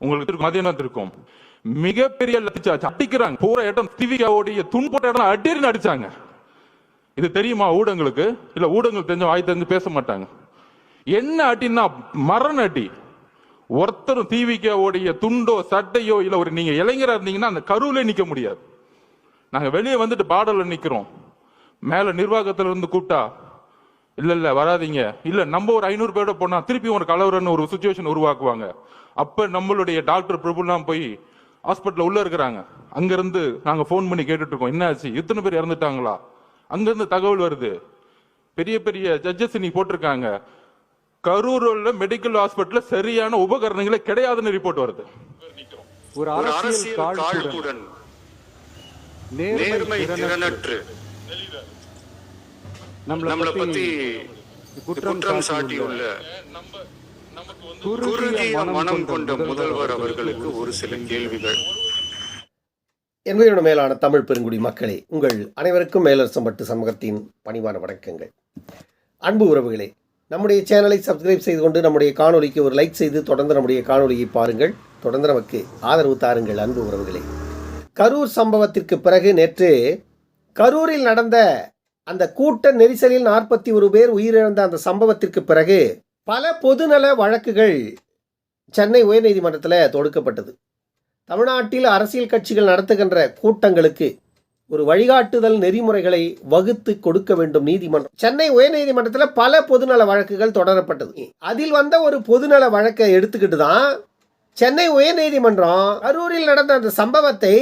உங்களுக்கு இருக்கும், மிகப்பெரிய லட்சம் அடிக்கிறாங்க. போற இடம் திவிகாவுடைய துன்போட்ட இடம் அடின்னு அடிச்சாங்க. இது தெரியுமா ஊடகங்களுக்கு? இல்ல ஊடகங்கள் தெரிஞ்ச வாய் தெரிஞ்சு பேச மாட்டாங்க. என்ன அடின்னா மரண அடி. ஒருத்தரும் டிவிக்காவுடைய துண்டோ சட்டையோ இல்ல ஒரு நீங்க இளைஞரா இருந்தீங்கன்னா அந்த கருவிலே நிக்க முடியாது. நாங்க வெளியே வந்துட்டு பாடல நிக்கிறோம். மேல நிர்வாகத்துல இருந்து கூப்பிட்டா இல்ல இல்ல வராதீங்க. இல்ல நம்ம ஒரு ஐநூறு பேரோட போனா திருப்பி ஒரு கலவரன்னு ஒரு சுச்சுவேஷன் உருவாக்குவாங்க. அப்ப நம்மளுடைய டாக்டர் பிரபுலாம் போய் ஹாஸ்பிட்டல் உள்ள இருக்கிறாங்க. அங்க இருந்து நாங்க ஃபோன் பண்ணி கேட்டுட்டு இருக்கோம் என்ன ஆச்சு இத்தனை பேர் இறந்துட்டாங்களா? அங்க இருந்து தகவல் வருது. பெரிய பெரிய ஜட்ஜஸ் நீ போட்டிருக்காங்க. கரூர்ல மெடிக்கல் ஹாஸ்பிட்டல்ல சரியான உபகரணங்களே கிடையாதுன்னு ரிப்போர்ட் வருது. ஒரு அரசியல் நேர்மை திறனற்று. நம்மளை பத்தி குற்றம் சாட்டியுள்ள குறுகிய மனம் கொண்ட முதல்வர் அவர்களுக்கு ஒரு சில கேள்விகள். என்பதோட மேலான தமிழ் பெருங்குடி மக்களே உங்கள் அனைவருக்கும் மேலரசம்பட்டு சமூகத்தின் பணிவான வணக்கங்கள். அன்பு உறவுகளே நம்முடைய சேனலை சப்ஸ்கிரைப் செய்து கொண்டு நம்முடைய காணொளிக்கு ஒரு லைக் செய்து தொடர்ந்து நம்முடைய காணொளியை பாருங்கள். தொடர்ந்து நமக்கு ஆதரவு தாருங்கள் அன்பு உறவுகளே. கரூர் சம்பவத்திற்கு பிறகு நேற்று கரூரில் நடந்த அந்த கூட்ட நெரிசலில் நாற்பத்தி ஒரு பேர் உயிரிழந்த அந்த சம்பவத்திற்கு பிறகு பல பொதுநல வழக்குகள் சென்னை உயர்நீதிமன்றத்தில் தொடுக்கப்பட்டது. தமிழ்நாட்டில் அரசியல் கட்சிகள் நடத்துகின்ற கூட்டங்களுக்கு ஒரு வழிகாட்டுதல் நெறிமுறைகளை வகுத்து கொடுக்க வேண்டும் நீதிமன்றம். சென்னை உயர்நீதிமன்றத்தில் பல பொதுநல வழக்குகள் தொடரப்பட்டது. அதில் வந்த ஒரு பொதுநல வழக்கை எடுத்துக்கிட்டு தான் சென்னை உயர்நீதிமன்றம் கரூரில் நடந்த அந்த சம்பவத்தை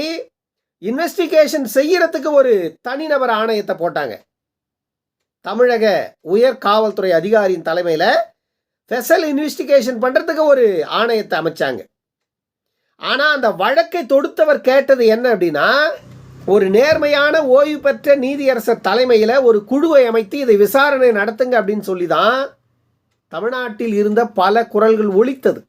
இன்வெஸ்டிகேஷன் செய்யறதுக்கு ஒரு தனிநபர் ஆணையத்தை போட்டாங்க. தமிழக உயர் காவல்துறை அதிகாரியின் தலைமையில் ஸ்பெஷல் இன்வெஸ்டிகேஷன் பண்ணுறதுக்கு ஒரு ஆணையத்தை அமைச்சாங்க. ஆனால் அந்த வழக்கை தொடுத்தவர் கேட்டது என்ன அப்படின்னா ஒரு நேர்மையான ஓய்வு பெற்ற நீதியரசர் தலைமையில் ஒரு குழுவை அமைத்து இதை விசாரணை நடத்துங்க அப்படின்னு சொல்லி தான் தமிழ்நாட்டில் இருந்த பல குரல்கள் ஒழித்தது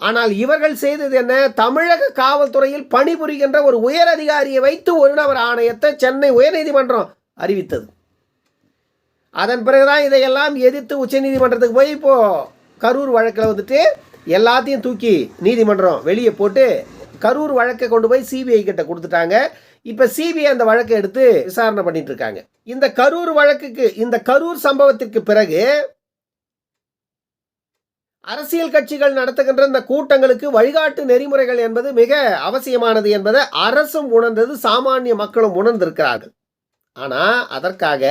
ஆனால் இவர்கள் செய்தது என்ன? தமிழக காவல்துறையில் பணிபுரிகின்ற ஒரு உயர் அதிகாரியை வைத்து ஒரு நபர் ஆணையத்தை சென்னை உயர்நீதிமன்றம் அறிவித்தது. அதன் பிறகுதான் இதையெல்லாம் எதிர்த்து உச்சநீதிமன்றத்துக்கு போய் இப்போது கரூர் வழக்கில் வந்துட்டு எல்லாத்தையும் தூக்கி நீதிமன்றம் வெளியே போட்டு கரூர் வழக்கை கொண்டு போய் சிபிஐ கிட்ட கொடுத்துட்டாங்க. இப்போ சிபிஐ அந்த வழக்கை எடுத்து விசாரணை பண்ணிட்டு இருக்காங்க. இந்த கரூர் வழக்குக்கு இந்த கரூர் சம்பவத்திற்கு பிறகு அரசியல் கட்சிகள் நடத்துகின்ற இந்த கூட்டங்களுக்கு வழிகாட்டு நெறிமுறைகள் என்பது மிக அவசியமானது என்பதை அரசும் உணர்ந்தது சாமானிய மக்களும் உணர்ந்திருக்கிறார்கள். ஆனால் அதற்காக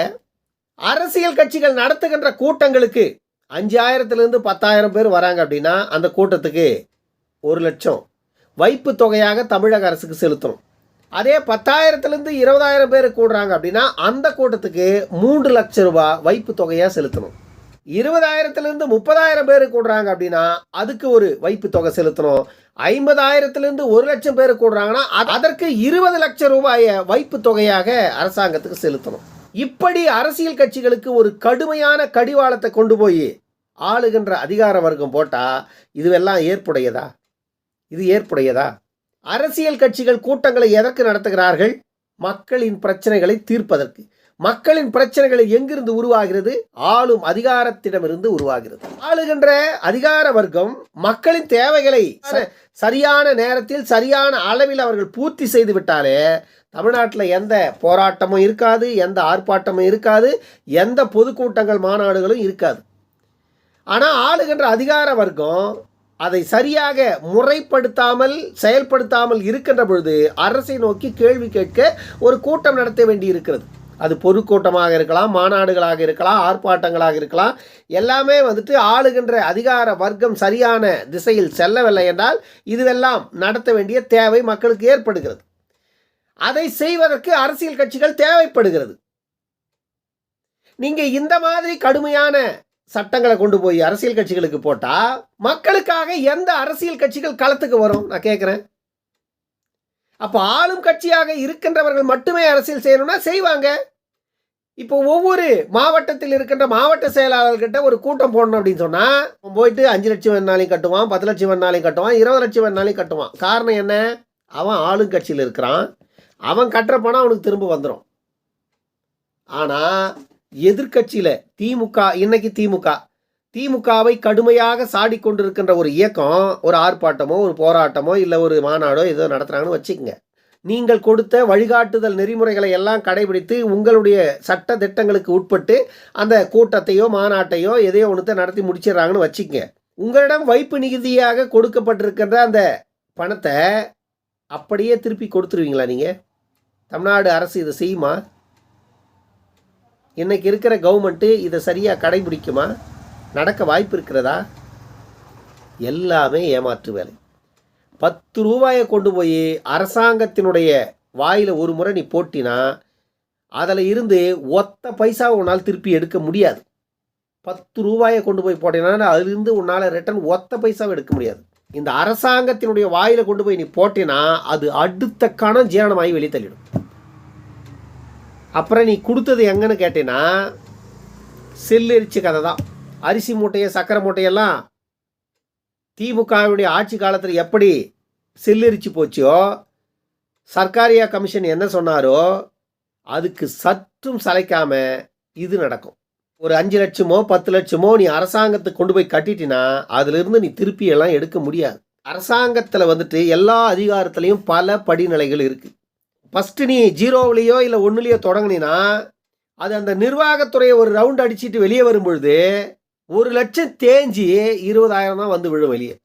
அரசியல் கட்சிகள் நடத்துகின்ற கூட்டங்களுக்கு அஞ்சாயிரத்துலேருந்து பத்தாயிரம் பேர் வராங்க அப்படின்னா அந்த கூட்டத்துக்கு ஒரு லட்சம் வைப்பு தொகையாக தமிழக அரசுக்கு செலுத்தணும். அதே பத்தாயிரத்துலேருந்து இருபதாயிரம் பேர் கூடுறாங்க அப்படின்னா அந்த கூட்டத்துக்கு மூன்று லட்சம் ரூபாய் வைப்பு தொகையாக செலுத்தணும். இருபதாயிரத்துலேருந்து முப்பதாயிரம் பேர் கூடுறாங்க அப்படின்னா அதுக்கு ஒரு வைப்பு தொகை செலுத்தணும். ஐம்பதாயிரத்துலேருந்து ஒரு லட்சம் பேர் கூடுறாங்கன்னா அதற்கு இருபது லட்சம் ரூபாயை வைப்பு தொகையாக அரசாங்கத்துக்கு செலுத்தணும். இப்படி அரசியல் கட்சிகளுக்கு ஒரு கடுமையான கடிவாளத்தை கொண்டு போய் ஆளுகின்ற அதிகார வர்க்கம் போட்டால் இதுவெல்லாம் ஏற்புடையதா? இது ஏற்புடையதா? அரசியல் கட்சிகள் கூட்டங்களை எதற்கு நடத்துகிறார்கள்? மக்களின் பிரச்சனைகளை தீர்ப்பதற்கு. மக்களின் பிரச்சனைகள் எங்கிருந்து உருவாகிறது? ஆளும் அதிகாரத்திடமிருந்து உருவாகிறது. ஆளுகின்ற அதிகார வர்க்கம் மக்களின் தேவைகளை ச- சரியான நேரத்தில் சரியான அளவில் அவர்கள் பூர்த்தி செய்து விட்டாலே தமிழ்நாட்டில் எந்த போராட்டமும் இருக்காது எந்த ஆர்ப்பாட்டமும் இருக்காது எந்த பொதுக்கூட்டங்கள் மாநாடுகளும் இருக்காது. ஆனால் ஆளுகின்ற அதிகார வர்க்கம் அதை சரியாக முறைப்படுத்தாமல் செயல்படுத்தாமல் இருக்கின்ற பொழுது அரசை நோக்கி கேள்வி கேட்க ஒரு கூட்டம் நடத்த வேண்டி இருக்கிறது. அது பொதுக்கூட்டமாக இருக்கலாம் மாநாடுகளாக இருக்கலாம் ஆர்ப்பாட்டங்களாக இருக்கலாம். எல்லாமே வந்துட்டு ஆளுகின்ற அதிகார வர்க்கம் சரியான திசையில் செல்லவில்லை என்றால் இதுவெல்லாம் நடத்த வேண்டிய தேவை மக்களுக்கு ஏற்படுகிறது. அதை செய்வதற்கு அரசியல் கட்சிகள் தேவைப்படுகிறது. நீங்க இந்த மாதிரி கடுமையான சட்டங்களை கொண்டு போய் அரசியல் கட்சிகளுக்கு போட்டா மக்களுக்காக எந்த அரசியல் கட்சிகள் களத்துக்கு வரும்? நான் கேட்குறேன் அப்போ ஆளும் கட்சியாக இருக்கின்றவர்கள் மட்டுமே அரசியல் செய்யணும்னா செய்வாங்க. இப்போ ஒவ்வொரு மாவட்டத்தில் இருக்கின்ற மாவட்ட செயலாளர்கிட்ட ஒரு கூட்டம் போடணும் அப்படின்னு சொன்னால் போயிட்டு அஞ்சு லட்சம் வேணாலையும் கட்டுவான் பத்து லட்சம் வேணாலையும் கட்டுவான் இருபது லட்சம் வேணாலையும் கட்டுவான். காரணம் என்ன? அவன் ஆளும் கட்சியில் இருக்கிறான். அவன் கட்டுற பணம் அவனுக்கு திரும்ப வந்துடும் ஆனால் எதிர்க்கட்சியில் திமுக இன்னைக்கு திமுக திமுகவை கடுமையாக சாடி கொண்டிருக்கின்ற ஒரு இயக்கம் ஒரு ஆர்ப்பாட்டமோ ஒரு போராட்டமோ இல்லை ஒரு மாநாடோ ஏதோ நடத்துகிறாங்கன்னு வச்சுக்கோங்க. நீங்கள் கொடுத்த வழிகாட்டுதல் நெறிமுறைகளை எல்லாம் கடைபிடித்து உங்களுடைய சட்ட திட்டங்களுக்கு உட்பட்டு அந்த கூட்டத்தையோ மாநாட்டையோ எதையோ ஒன்றத்தை நடத்தி முடிச்சிடுறாங்கன்னு வச்சுக்கங்க. உங்களிடம் வைப்பு நிகுதியாக கொடுக்கப்பட்டிருக்கின்ற அந்த பணத்தை அப்படியே திருப்பி கொடுத்துருவீங்களா நீங்கள் தமிழ்நாடு அரசு இதை செய்யுமா? இன்றைக்கி இருக்கிற கவர்மெண்ட்டு இதை சரியாக கடைபிடிக்குமா? நடக்க வாய்ப்பு இருக்கிறதா? எல்லாமே ஏமாற்று வேலை. பத்து ரூபாயை கொண்டு போய் அரசாங்கத்தினுடைய வாயில் ஒரு முறை நீ போட்டினா அதில் இருந்து ஒத்த பைசா உன்னால் திருப்பி எடுக்க முடியாது. பத்து ரூபாயை கொண்டு போய் போட்டினா அதுலேருந்து உன்னால் ரிட்டர்ன் ஒத்த பைசாவை எடுக்க முடியாது. இந்த அரசாங்கத்தினுடைய வாயில் கொண்டு போய் நீ போட்டினா அது அடுத்த கணம் ஜீரணமாகி வெளியே தள்ளிடும். அப்புறம் நீ கொடுத்தது எங்கன்னு கேட்டீங்கன்னா செல்லெரிச்ச கதை தான். அரிசி மூட்டையை சக்கரை மூட்டையெல்லாம் திமுகவுடைய ஆட்சி காலத்தில் எப்படி செல்லெரிச்சு போச்சோ சர்க்காரியா கமிஷன் என்ன சொன்னாரோ அதுக்கு சற்றும் சளைக்காம இது நடக்கும். ஒரு அஞ்சு லட்சமோ பத்து லட்சமோ நீ அரசாங்கத்துக்கு கொண்டு போய் கட்டிட்டினா அதிலிருந்து நீ திருப்பி எல்லாம் எடுக்க முடியாது. அரசாங்கத்தில் வந்துட்டு எல்லா அதிகாரத்துலேயும் பல படிநிலைகள் இருக்குது ஃபஸ்ட்டு நீ ஜீரோவிலையோ இல்லை ஒன்றுலையோ தொடங்குனீன்னா அது அந்த நிர்வாகத்துறையை ஒரு ரவுண்ட் அடிச்சுட்டு வெளியே வரும்பொழுது ஒரு லட்சம் தேஞ்சி இருபதாயிரம் தான் வந்து விழும் வெளியே.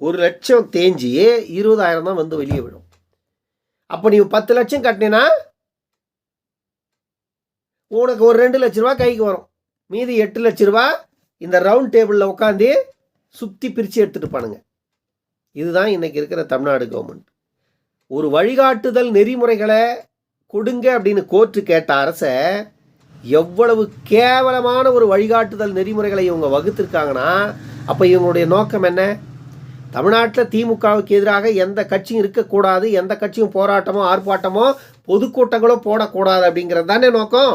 ஒரு லட்சம் தேஞ்சி இருபதாயிரம் தான் வந்து வெளியே விழும். அப்போ நீ பத்து லட்சம் கட்டினா உனக்கு ஒரு ரெண்டு லட்ச ரூபா கைக்கு வரும். மீதி எட்டு லட்ச ரூபா இந்த ரவுண்ட் டேபிளில் உட்காந்து சுற்றி பிரித்து எடுத்துகிட்டு பானுங்க இதுதான் இன்றைக்கி இருக்கிற தமிழ்நாடு கவர்மெண்ட் ஒரு வழிகாட்டுதல் நெறிமுறைகளை கொடுங்க அப்படின்னு கோர்ட்டு கேட்ட அரசை எவ்வளவு கேவலமான ஒரு வழிகாட்டுதல் நெறிமுறைகளை இவங்க வகுத்திருக்காங்கன்னா அப்போ இவங்களுடைய நோக்கம் என்ன? தமிழ்நாட்டில் திமுகவுக்கு எதிராக எந்த கட்சியும் இருக்கக்கூடாது எந்த கட்சியும் போராட்டமோ ஆர்ப்பாட்டமோ பொதுக்கூட்டங்களோ போடக்கூடாது அப்படிங்கிறது தானே நோக்கம்.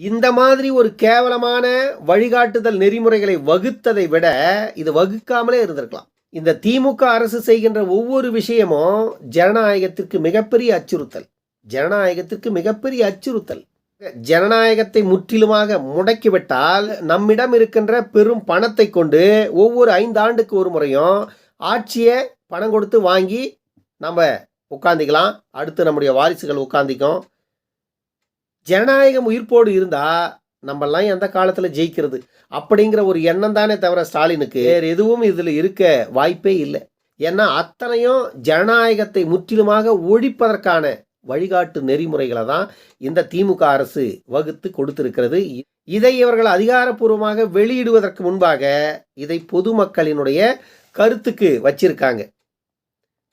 இந்த மாதிரி ஒரு கேவலமான வழிகாட்டுதல் நெறிமுறைகளை வகுத்ததை விட இது வகுக்காமலே இருந்திருக்கலாம். இந்த திமுக அரசு செய்கின்ற ஒவ்வொரு விஷயமும் ஜனநாயகத்திற்கு மிகப்பெரிய அச்சுறுத்தல். ஜனநாயகத்திற்கு மிகப்பெரிய அச்சுறுத்தல். ஜனநாயகத்தை முற்றிலுமாக முடக்கிவிட்டால் நம்மிடம் இருக்கின்ற பெரும் பணத்தை கொண்டு ஒவ்வொரு ஐந்தாண்டுக்கு ஒரு முறையும் ஆட்சியை பணம் கொடுத்து வாங்கி நம்ம உட்காந்திக்கலாம் அடுத்து நம்முடைய வாரிசுகள் உட்காந்திக்கும் ஜனநாயகம் உயிர்ப்போடு இருந்தால் நம்மெல்லாம் எந்த காலத்தில் ஜெயிக்கிறது? அப்படிங்கிற ஒரு எண்ணம் தானே தவிர ஸ்டாலினுக்கு. வேறு எதுவும் இதில் இருக்க வாய்ப்பே இல்லை. ஏன்னா அத்தனையும் ஜனநாயகத்தை முற்றிலுமாக ஒழிப்பதற்கான வழிகாட்டு நெறிமுறைகளை தான் இந்த திமுக அரசு வகுத்து கொடுத்திருக்கிறது. இதை இவர்கள் அதிகாரப்பூர்வமாக வெளியிடுவதற்கு முன்பாக இதை பொதுமக்களினுடைய கருத்துக்கு வச்சிருக்காங்க.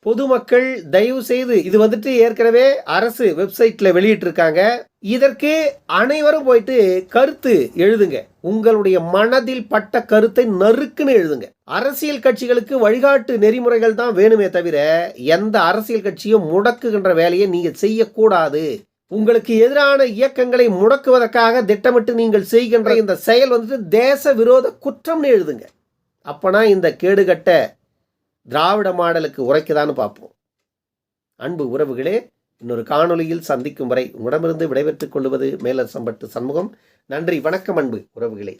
பொதுமக்கள் தயவு செய்து இது வந்துட்டு ஏற்கனவே அரசு வெப்சைட்ல வெளியிட்டிருக்காங்க. இதற்கு அனைவரும் போயிட்டு கருத்து எழுதுங்க. உங்களுடைய மனதில் பட்ட கருத்தை நறுக்குன்னு எழுதுங்க. அரசியல் கட்சிகளுக்கு வழிகாட்டு நெறிமுறைகள் தான் வேணுமே தவிர எந்த அரசியல் கட்சியும் முடக்குகின்ற வேலையை நீங்க செய்யக்கூடாது. உங்களுக்கு எதிரான இயக்கங்களை முடக்குவதற்காக திட்டமிட்டு நீங்கள் செய்கின்ற இந்த செயல் வந்துட்டு தேச விரோத குற்றம்னு எழுதுங்க. அப்பனா இந்த கேடுகட்ட திராவிட மாடலுக்கு உரைக்குதான்னு பார்ப்போம். அன்பு உறவுகளே இன்னொரு காணொளியில் சந்திக்கும் வரை உடமிருந்து விடைபெற்றுக் கொள்வது மேலர் சம்பட்டு சண்முகம். நன்றி வணக்கம் அன்பு உறவுகளே.